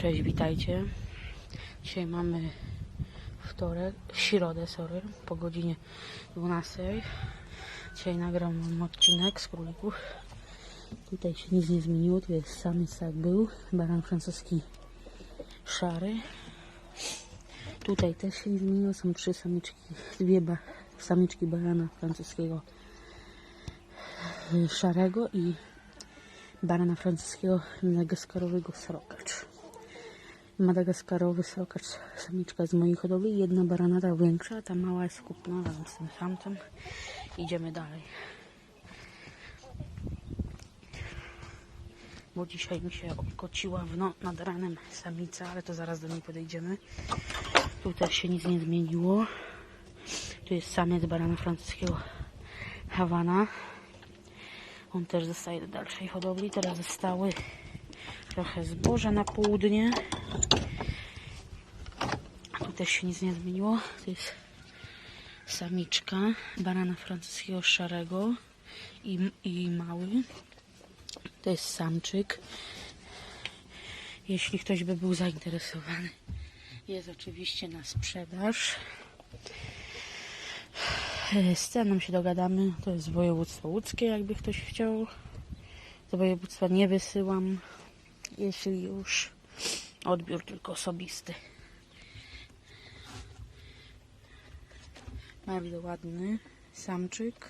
Cześć, witajcie. Dzisiaj mamy wtorek, środę, sorry, po godzinie 12. Dzisiaj nagram odcinek z królików. Tutaj się nic nie zmieniło, tu jest samiec jak był, baran francuski szary. Tutaj też się nie zmieniło, są trzy samiczki, dwie ba samiczki barana francuskiego y, szarego i barana francuskiego madagaskarowego srokacz. Madagaskarowy srokacz, samiczka z mojej hodowli, jedna barana ta większa, ta mała jest razem z tym samcem. Idziemy dalej. Bo dzisiaj mi się okociła w no, nad ranem samica, ale to zaraz do niej podejdziemy. Tu też się nic nie zmieniło. Tu jest samiec barana francuskiego Hawana. On też zostaje do dalszej hodowli. Teraz zostały trochę zboża na południe. Tu też się nic nie zmieniło. To jest samiczka barana francuskiego szarego i, i mały. To jest samczyk. Jeśli ktoś by był zainteresowany, jest oczywiście na sprzedaż. E, Z ceną się dogadamy. To jest województwo łódzkie, jakby ktoś chciał. Do województwa nie wysyłam, jeśli już odbiór tylko osobisty. Bardzo ładny samczyk.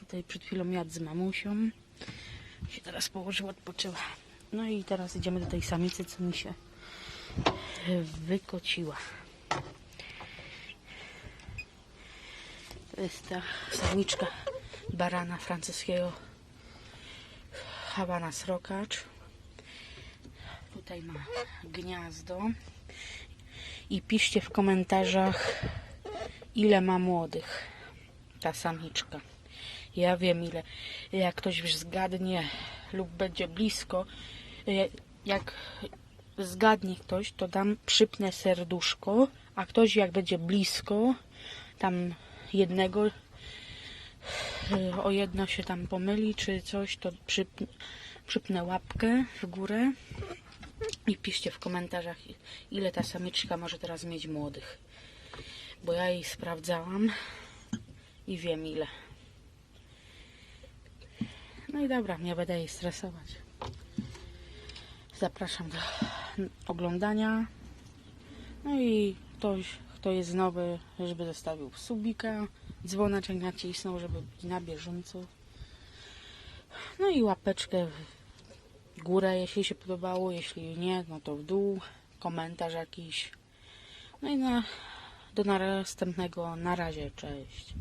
Tutaj przed chwilą jadł z mamusią. Się teraz położył, odpoczywa. No i teraz idziemy do tej samicy, co mi się wykociła. To jest ta samiczka barana francuskiego Hawana Srokacz. Tutaj ma gniazdo. I piszcie w komentarzach, ile ma młodych ta samiczka. Ja wiem ile. Jak ktoś już zgadnie lub będzie blisko, e, jak zgadnie ktoś, to dam przypnę serduszko, a ktoś jak będzie blisko, tam jednego o jedno się tam pomyli, czy coś, to przyp, przypnę łapkę w górę i piszcie w komentarzach, ile ta samiczka może teraz mieć młodych. Bo ja jej sprawdzałam i wiem ile. No i dobra, nie będę jej stresować. Zapraszam do oglądania. No i ktoś, kto jest nowy, żeby zostawił subika, dzwoneczek nacisnął, żeby być na bieżąco. No i łapeczkę w górę, jeśli się podobało, jeśli nie, no to w dół, komentarz jakiś. No i na, do następnego, na razie, cześć.